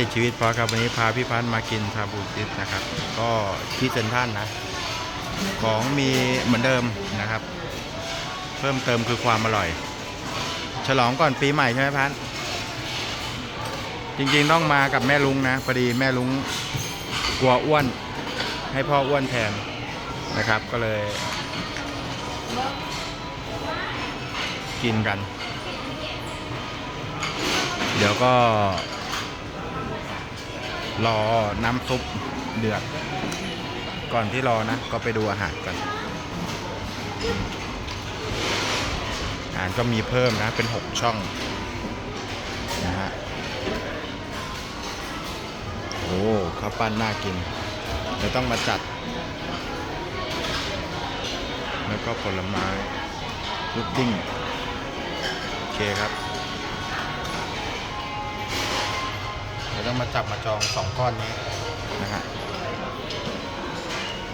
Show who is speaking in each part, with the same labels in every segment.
Speaker 1: ติดชีวิตเพราะครับวันนี้พาพี่พันธ์มากินชาบูซิสนะครับ ก็ที่เซนทรันนะ ของมีเหมือนเดิมนะครับ เพิ่มเติมคือความอร่อย ฉลองก่อนปีใหม่ใช่ไหมพันธ์จริงๆต้องมากับแม่ลุงนะพอดีแม่ลุงกลัวอ้วน ให้พ่ออ้วนแทนนะครับ ก็เลย กินกัน เดี๋ยวก็ รอน้ำซุปเดือด ก่อนที่รอนะ ก็ไปดูอาหารกันอาหารก็มีเพิ่มนะ เป็น 6 ช่องนะฮะโอ้ข้าวปั้นน่ากินเดี๋ยวต้องมาจัด แล้วก็ผลไม้ลูกดิ้ง โอเคครับ้องมาจับมาจองสองก้อนนี้นะฮะ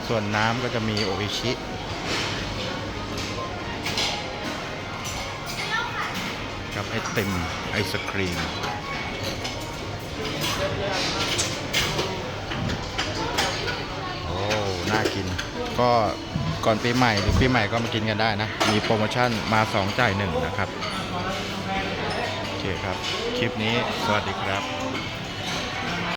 Speaker 1: ส่วนน้ำก็จะมีโออิชิกับไอติมไอศครีมโอ้น่ากิน ก็ก่อนปีใหม่หรือปีใหม่ก็มากินกันได้นะ มีโปรโมชั่นมา2จ่าย1นะครับ โอเคครับ คลิปนี้สวัสดีครับ